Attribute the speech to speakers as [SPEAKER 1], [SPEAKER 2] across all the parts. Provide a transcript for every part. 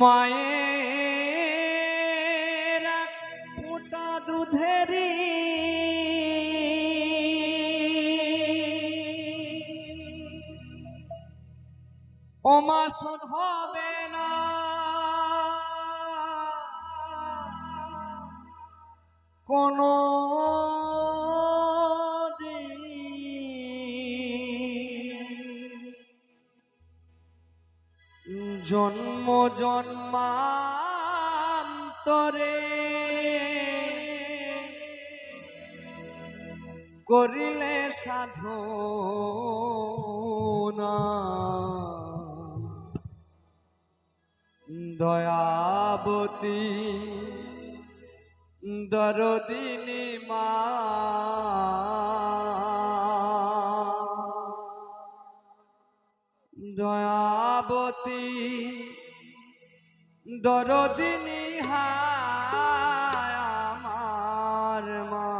[SPEAKER 1] মায়ের ফোঁটা দুধেরি ওমা শোধ হবে না। কোনো জন্ম জন্মান্তরে করিলে সাধনা। দয়াবতী দরদিনী মা দয়াবতী দরদিনী আমার মা।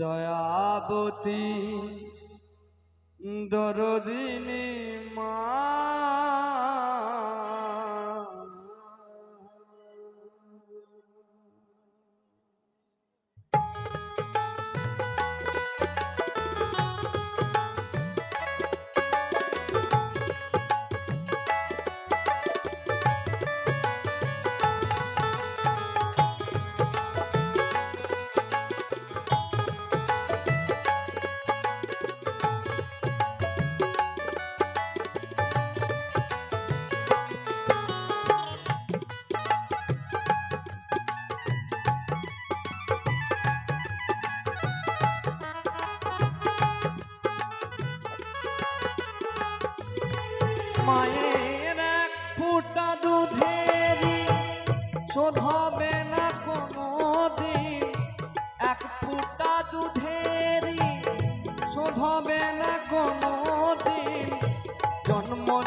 [SPEAKER 1] দয়াবতী দরদিনী মা মায়ের এক ফুটা দুধেরি শোধ দিন এক ফুটা দুধেরি শোধ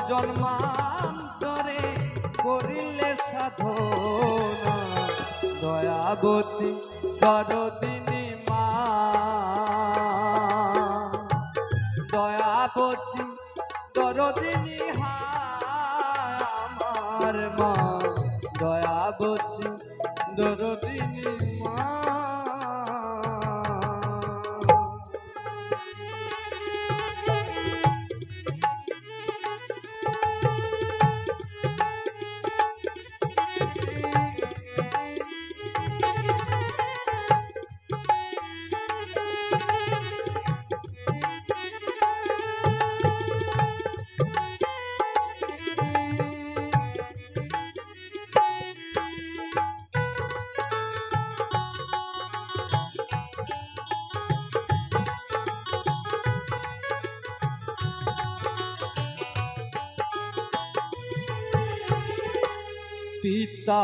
[SPEAKER 1] জন্ম করিলে সাধনা দয়াবতী দরদিনী মা পিতা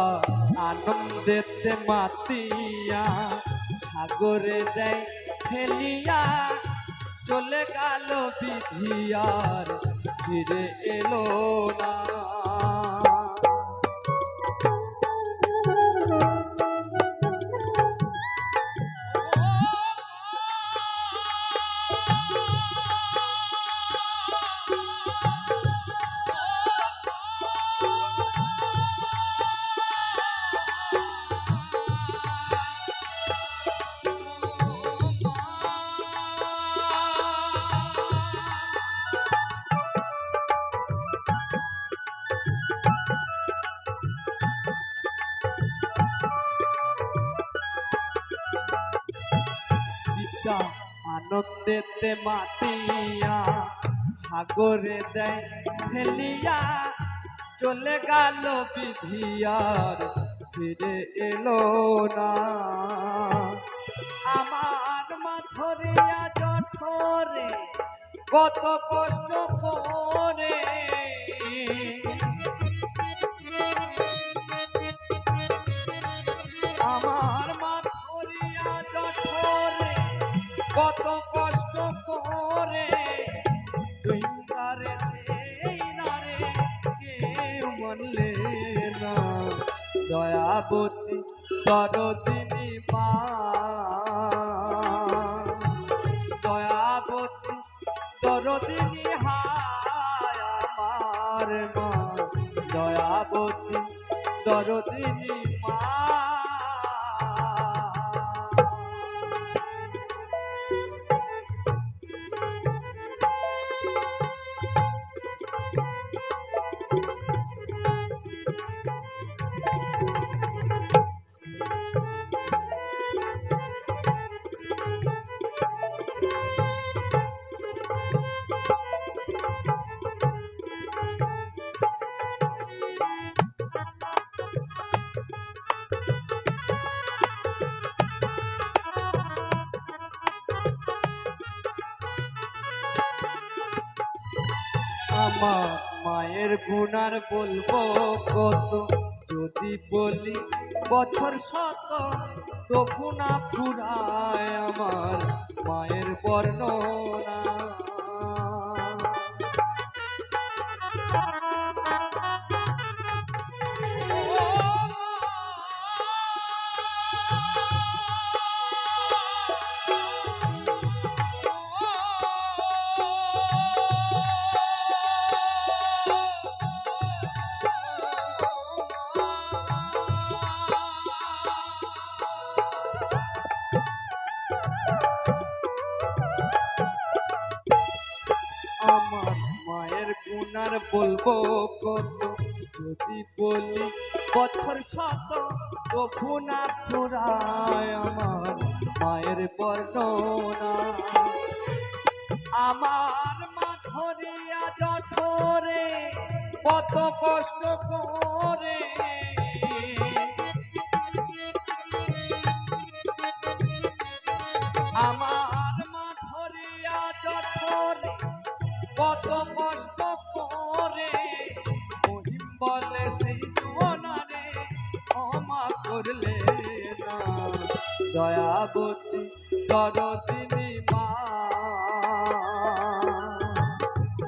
[SPEAKER 1] আনন্দেতে মাতিয়া সাগরে দেয় খেলিয়া চলে গেল বিধিয়ার ফিরে এলো না। আনন্দেতে মাতিয়া, সাগরে দেয় চলে গেল বিধিয়ার, ফিরে এলো না। আমার মাথরিয়া জঠরে, কত কষ্ট করে। তারে সেই নারে কেউ মানলে না। দয়াবতী দরদিনী মা দয়াবতী দরদিনী হায় আমার মা দরদিনী মা মায়ের গুণার বলব কত? যদি বলি বছর শত তবু না ফুরায় আমার মায়ের বর্ণনা। গুণার বলব কত যদি বলি বছর শত, তবু না ফুরায় আমার মায়ের বর্ণনা। আমার মা ধরিয়া জঠরে কত কষ্ট করে। আমার মা ধরিয়া জঠরে কত কষ্ট করে, মহিম বলে সেই জোনারে ক্ষমা করলে না। দয়াবতী দরদিনী মা।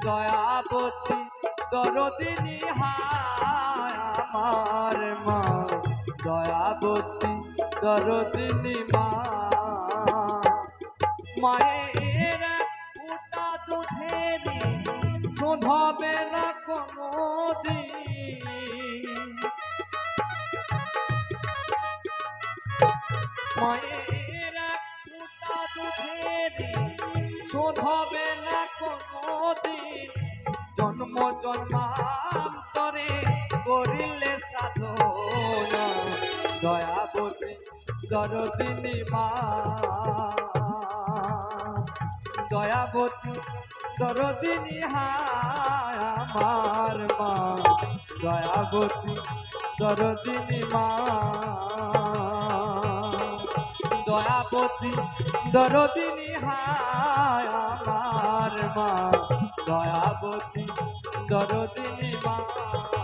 [SPEAKER 1] দয়াবতী দরদিনী হায় আমার মা। দয়াবতী মা। মায়ের শোধাবে না কোনো মায়ের ফুটা দুধের শোধাবে না কোনো দিন জন্ম জন্মান্তরে করিলে সাধনা দয়াবতী দরদিনী মা দয়াবতী দরদিনী হায় আমার মা। দয়াবতী, দরদিনী মা। দয়াবতী, দরদিনী হায় আমার মা। দয়াবতী, দরদিনী মা।